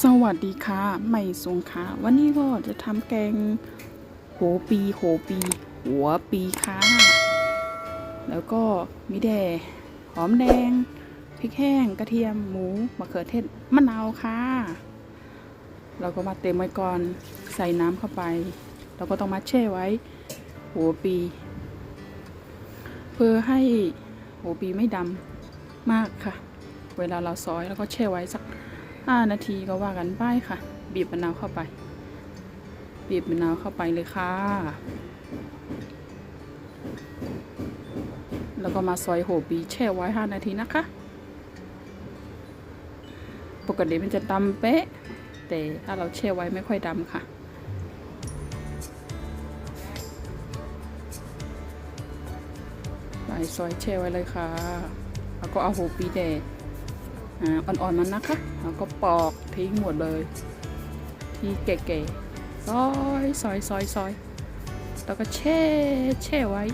สวัสดีค่ะใหม่สงค่ะ วันนี้ก็จะทำแกงโหปีโหปี หัวปีค่ะ แล้วก็มีแดหอมแดงพริกแห้งกระเทียมหมูมะเขือเทศมะนาวค่ะ เราก็มาเต็มไว้ก่อนใส่น้ำเข้าไป เราก็ต้องมาแช่ไว้ หัวปี เพื่อให้หัวปีไม่ดำมากค่ะ เวลาเราซอยแล้วก็แช่ไว้สัก ห้านาทีก็ว่ากันไปค่ะ บีบมะนาวเข้าไป บีบมะนาวเข้าไปเลยค่ะ แล้วก็มาซอยโหบีแช่ไว้ห้านาทีนะคะ ปกติมันจะดำเป๊ะ แต่ถ้าเราแช่ไว้ไม่ค่อยดำค่ะไปซอยแช่ไว้เลยค่ะ แล้วก็เอาโหปีแดด อ่าอ่อนๆมันนะคะแล้วก็ปอกทิ้งหมดเลยที่เก๋ๆซอยซอยซอยซอยแล้วก็แช่แช่ไว้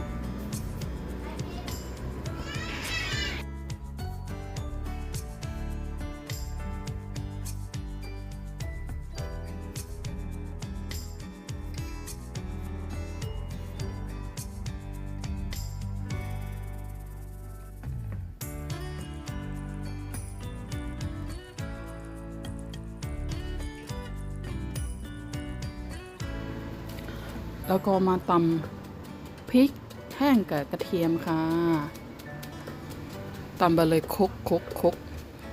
แล้วก็มาตำพริกแห้งกับกระเทียมค่ะตำไปเลยคุกคุกคุก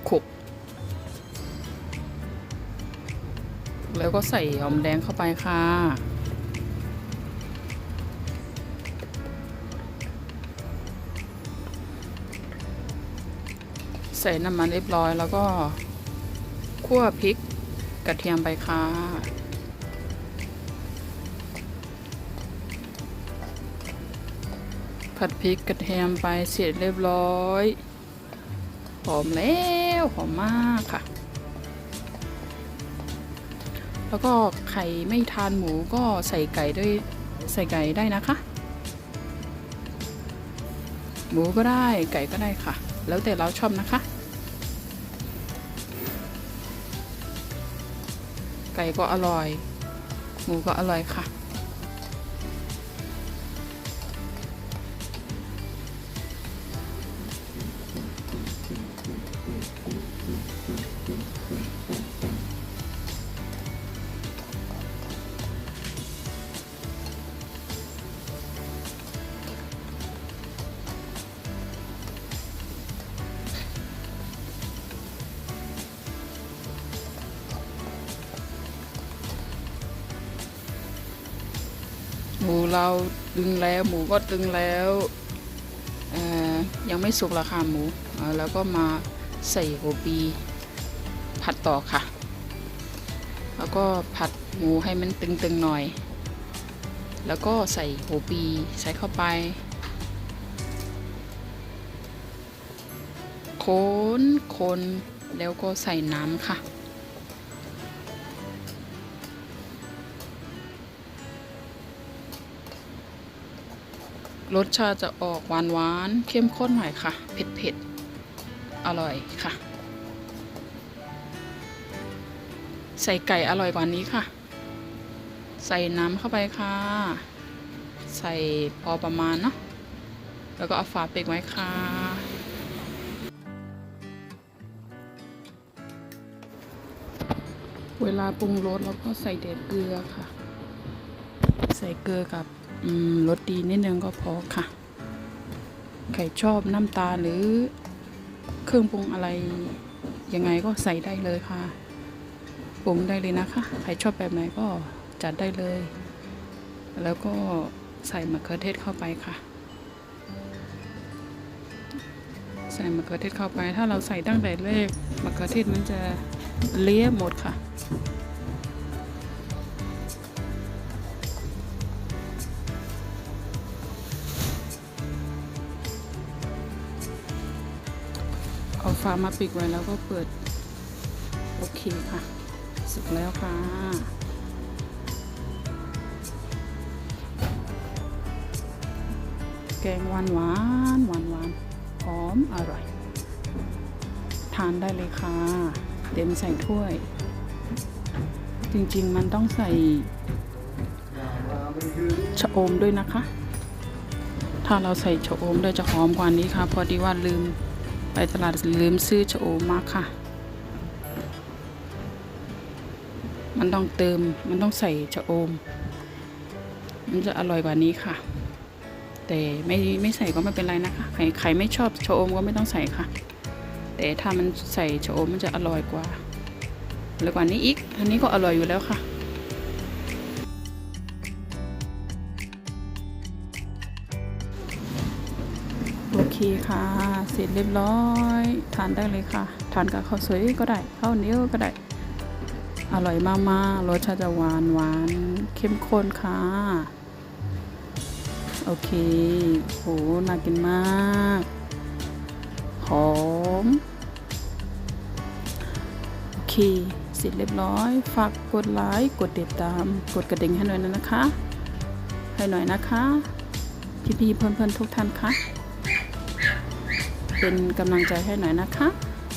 คุกแล้วก็ใส่หอมแดงเข้าไปค่ะ ใส่น้ำมันเรียบร้อยแล้วก็คั่วพริกกระเทียมไปค่ะ ผัดพริกกระเทียมไปเสร็จเรียบร้อยหอมแล้วหอมมากค่ะ แล้วก็ใครไม่ทานหมูก็ใส่ไก่ด้วยใส่ไก่ได้นะคะ หมูก็ได้ไก่ก็ได้ค่ะ แล้วแต่เราชอบนะคะ ไก่ก็อร่อย หมูก็อร่อยค่ะ หมูเราตึงแล้วหมูก็ตึงแล้วยังไม่สุกราคาหมูแล้วก็มาใส่หัวปีผัดต่อค่ะ แล้วก็ผัดหมูให้มันตึงๆหน่อย แล้วก็ใส่หัวปีใส่เข้าไป คนคนแล้วก็ใส่น้ำค่ะ รสชาติจะออกหวานหวานเข้มข้นหน่อยค่ะ เผ็ดเผ็ดอร่อยค่ะ ใส่ไก่อร่อยกว่านี้ค่ะ ใส่น้ำเข้าไปค่ะ ใส่พอประมาณเนาะแล้วก็เอาฝาปิดไว้ค่ะ เวลาปรุงรสเราก็ใส่เด็ดเกลือค่ะ ใส่เกลือกับ รสดีนิดนึงก็พอค่ะใครชอบน้ำตาลหรือเครื่องปรุงอะไรยังไงก็ใส่ได้เลยค่ะปรุงได้เลยนะคะใครชอบแบบไหนก็จัดได้เลย แล้วก็ใส่มะเขือเทศเข้าไปค่ะ ใส่มะเขือเทศเข้าไป ถ้าเราใส่ตั้งแต่แรกมะเขือเทศมันจะเละหมดค่ะ เอาฟ้ามาปิดไว้แล้วก็เปิด โอเคค่ะ สุกแล้วค่ะ แกงหวานหวานหวานหวานหอมอร่อย ทานได้เลยค่ะ เต็มใส่ถ้วย จริงๆมันต้องใส่ชะอมด้วยนะคะ ถ้าเราใส่ชะอมด้วยจะหอมกว่านี้ค่ะ พอดีว่าลืม ไปตลาดลืมซื้อชะอมมาค่ะ มันต้องเติม มันต้องใส่ชะอม มันจะอร่อยกว่านี้ค่ะ แต่ไม่ไม่ใส่ก็ไม่เป็นไรนะคะ ใครใครไม่ชอบชะอมก็ไม่ต้องใส่ค่ะ แต่ถ้ามันใส่ชะอมมันจะอร่อยกว่าอร่อยกว่านี้อีก อันนี้ก็อร่อยอยู่แล้วค่ะ เคค่ะ เสร็จเรียบร้อย ทานได้เลยค่ะ ทานกับข้าวสวยก็ได้ข้าวเหนียวก็ได้ อร่อยมากๆรสชาติจะหวานหวานเข้มข้นค่ะ โอเคโหน่ากินมากหอมโอเค เสร็จเรียบร้อย ฝากกดไลค์กดติดตาม กดกระดิ่งให้หน่อยนะนะคะ ให้หน่อยนะคะ พี่ๆเพื่อนๆทุกท่านคะ เป็นกำลังใจให้หน่อยนะคะ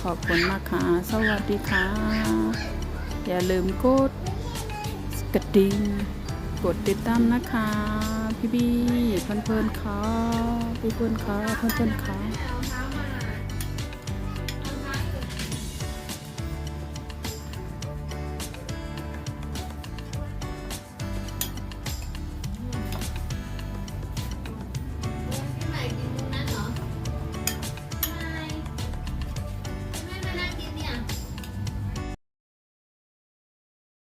ขอบคุณมากค่ะ สวัสดีค่ะ อย่าลืมกดกระดิ่งกดติดตามนะคะ พี่บี้เพื่อนๆค่ะพี่เพื่อนค่ะเพื่อนๆค่ะ